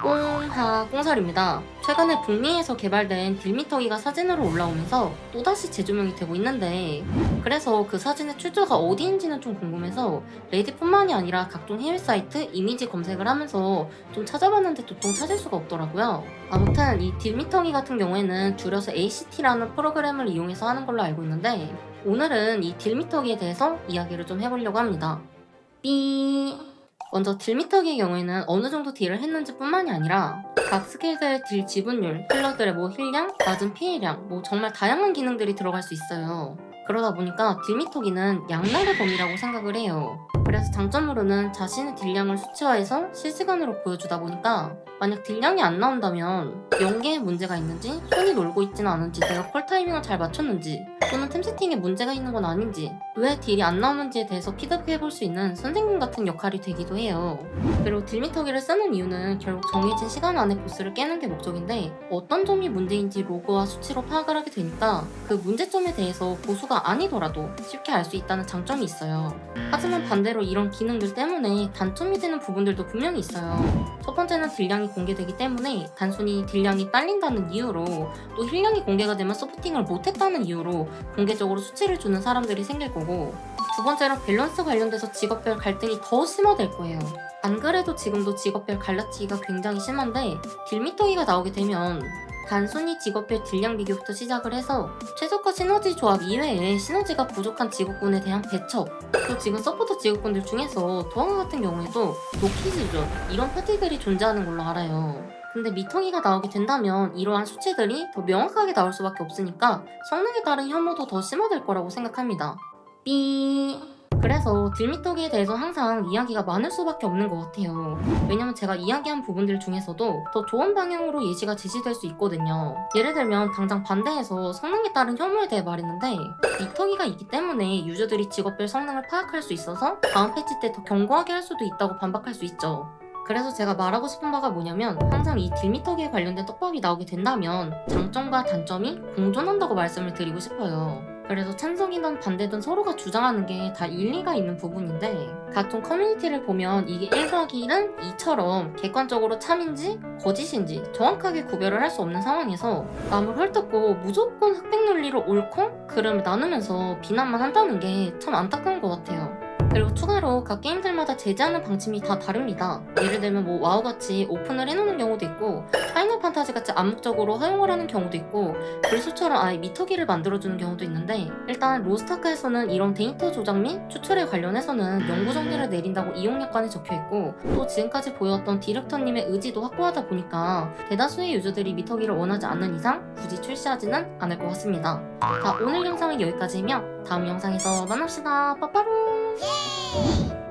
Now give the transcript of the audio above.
꽁하 꽁살입니다. 최근에 북미에서 개발된 딜미터기가 사진으로 올라오면서 또다시 재조명이 되고 있는데 그래서 그 사진의 출처가 어디인지는 좀 궁금해서 레딧뿐만이 아니라 각종 해외 사이트 이미지 검색을 하면서 좀 찾아봤는데 도통 찾을 수가 없더라고요. 아무튼 이 딜미터기 같은 경우에는 줄여서 ACT라는 프로그램을 이용해서 하는 걸로 알고 있는데 오늘은 이 딜미터기에 대해서 이야기를 좀 해보려고 합니다. 삐 먼저 딜미터기의 경우에는 어느 정도 딜을 했는지 뿐만이 아니라 각 스킬들의 딜 지분율, 힐러들의 뭐 힐량, 낮은 피해량, 뭐 정말 다양한 기능들이 들어갈 수 있어요. 그러다 보니까 딜미터기는 양날의 검이라고 생각을 해요. 그래서 장점으로는 자신의 딜량을 수치화해서 실시간으로 보여주다 보니까 만약 딜량이 안 나온다면 연계에 문제가 있는지 손이 놀고 있지는 않은지 내가 콜 타이밍을 잘 맞췄는지 또는 템 세팅에 문제가 있는 건 아닌지 왜 딜이 안 나오는지에 대해서 피드백해 볼 수 있는 선생님 같은 역할이 되기도 해요. 그리고 딜미터기를 쓰는 이유는 결국 정해진 시간 안에 보스를 깨는 게 목적인데 어떤 점이 문제인지 로그와 수치로 파악을 하게 되니까 그 문제점에 대해서 보수가 아니더라도 쉽게 알 수 있다는 장점이 있어요. 하지만 반대로 이런 기능들 때문에 단점이 되는 부분들도 분명히 있어요. 첫 번째는 딜량이 공개되기 때문에 단순히 딜량이 딸린다는 이유로 또 힐량이 공개가 되면 서포팅을 못했다는 이유로 공개적으로 수치를 주는 사람들이 생길 거고 두 번째로 밸런스 관련돼서 직업별 갈등이 더 심화될 거예요. 안 그래도 지금도 직업별 갈라치기가 굉장히 심한데 딜미터기가 나오게 되면 단순히 직업별 딜량 비교부터 시작을 해서 최저가 시너지 조합 이외에 시너지가 부족한 직업군에 대한 배척 또 지금 서포터 직업군들 중에서 도항 같은 경우에도 노키즈존 이런 파티들이 존재하는 걸로 알아요. 근데 미터기가 나오게 된다면 이러한 수치들이 더 명확하게 나올 수밖에 없으니까 성능에 따른 혐오도 더 심화될 거라고 생각합니다. 삐. 그래서 딜미터기에 대해서 항상 이야기가 많을 수밖에 없는 것 같아요. 왜냐면 제가 이야기한 부분들 중에서도 더 좋은 방향으로 예시가 제시될 수 있거든요. 예를 들면 당장 반대해서 성능에 따른 혐오에 대해 말했는데 미터기가 있기 때문에 유저들이 직업별 성능을 파악할 수 있어서 다음 패치 때 더 견고하게 할 수도 있다고 반박할 수 있죠. 그래서 제가 말하고 싶은 바가 뭐냐면 항상 이 딜미터기에 관련된 떡밥이 나오게 된다면 장점과 단점이 공존한다고 말씀을 드리고 싶어요. 그래서 찬성이든 반대든 서로가 주장하는 게 다 일리가 있는 부분인데 각종 커뮤니티를 보면 이게 1 더하기 1은 2처럼 객관적으로 참인지 거짓인지 정확하게 구별을 할 수 없는 상황에서 남을 헐뜯고 무조건 흑백 논리로 옳고 그름을 나누면서 비난만 한다는 게 참 안타까운 것 같아요. 그리고 추가로 각 게임들마다 제재하는 방침이 다 다릅니다. 예를 들면 뭐 와우같이 오픈을 해놓는 경우도 있고 파이널 판타지같이 암묵적으로 허용을 하는 경우도 있고 불수처럼 아예 미터기를 만들어주는 경우도 있는데 일단 로스타크에서는 이런 데이터 조작 및 추출에 관련해서는 영구 정리를 내린다고 이용약관에 적혀있고 또 지금까지 보여왔던 디렉터님의 의지도 확고하다 보니까 대다수의 유저들이 미터기를 원하지 않는 이상 굳이 출시하지는 않을 것 같습니다. 자 오늘 영상은 여기까지이며 다음 영상에서 만납시다. 빠빠롱! 예!